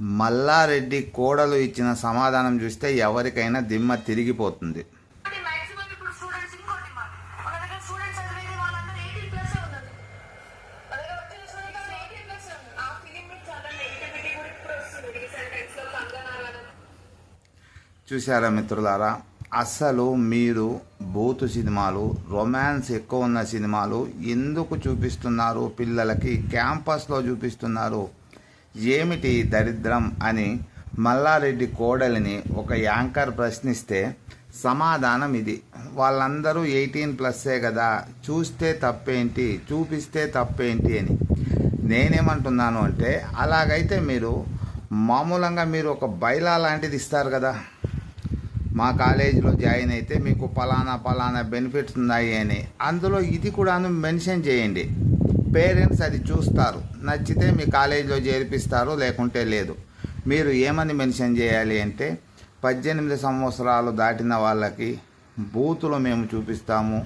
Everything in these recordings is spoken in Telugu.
మల్లారెడ్డి కోడలు ఇచ్చిన సమాధానం చూస్తే ఎవరికైనా దిమ్మ తిరిగిపోతుంది. చూసారా మిత్రులారా? అసలు మీరు బూతు సినిమాలు రొమాన్స్ ఎక్కువ ఉన్న సినిమాలు ఎందుకు చూపిస్తున్నారు? పిల్లలకి క్యాంపస్లో చూపిస్తున్నారు. ఏమిటి దరిద్రం అని మల్లారెడ్డి కోడలిని ఒక యాంకర్ ప్రశ్నిస్తే సమాధానం ఇది. వాళ్ళందరూ ఎయిటీన్ ప్లస్సే కదా చూస్తే తప్పేంటి చూపిస్తే తప్పేంటి అని. నేనేమంటున్నాను అంటే అలాగైతే మీరు మామూలంగా మీరు ఒక బైలా లాంటిది ఇస్తారు కదా. మా కాలేజీలో జాయిన్ అయితే మీకు పలానా పలానా బెనిఫిట్స్ ఉన్నాయి అని. అందులో ఇది కూడాను మెన్షన్ చేయండి. పేరెంట్స్ అది చూస్తారు. నచ్చితే మీ కాలేజీలో చేర్పిస్తారు లేకుంటే లేదు. మీరు ఏమని మెన్షన్ చేయాలి అంటే పద్దెనిమిది సంవత్సరాలు దాటిన వాళ్ళకి బూతులు మేము చూపిస్తాము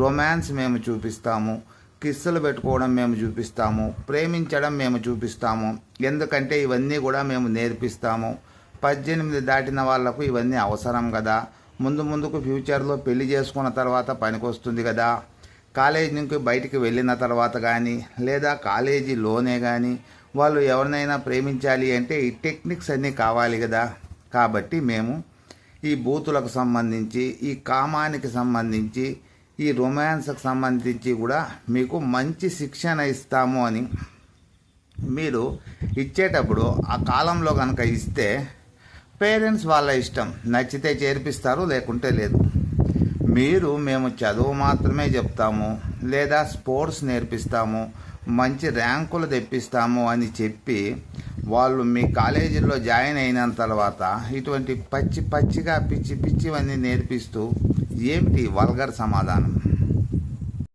రొమాన్స్ మేము చూపిస్తాము కిస్సులు పెట్టుకోవడం మేము చూపిస్తాము ప్రేమించడం మేము చూపిస్తాము. ఎందుకంటే ఇవన్నీ కూడా మేము నేర్పిస్తాము. పద్దెనిమిది దాటిన వాళ్ళకు ఇవన్నీ అవసరం కదా. ముందు ముందుకు ఫ్యూచర్లో పెళ్ళి చేసుకున్న తర్వాత పనికొస్తుంది కదా. కాలేజీ నుంచి బయటికి వెళ్ళిన తర్వాత కానీ లేదా కాలేజీలోనే కానీ వాళ్ళు ఎవరినైనా ప్రేమించాలి అంటే ఈ టెక్నిక్స్ అన్నీ కావాలి కదా. కాబట్టి మేము ఈ బూతులకు సంబంధించి ఈ కామానికి సంబంధించి ఈ రొమాన్స్కి సంబంధించి కూడా మీకు మంచి శిక్షణ ఇస్తాము అని మీరు ఇచ్చేటప్పుడు ఆ కాలంలో కనుక ఇస్తే పేరెంట్స్ వాళ్ళ ఇష్టం. నచ్చితే చేర్పిస్తారు లేకుంటే లేదు. మీరు మేము చదువు మాత్రమే చెప్తాము లేదా స్పోర్ట్స్ నేర్పిస్తాము మంచి ర్యాంకులు తెప్పిస్తాము అని చెప్పి వాళ్ళు మీ కాలేజీలో జాయిన్ అయిన తర్వాత ఇటువంటి పచ్చి పచ్చిగా పిచ్చి పిచ్చివన్నీ నేర్పిస్తూ ఏమిటి వల్గర్ సమాధానం?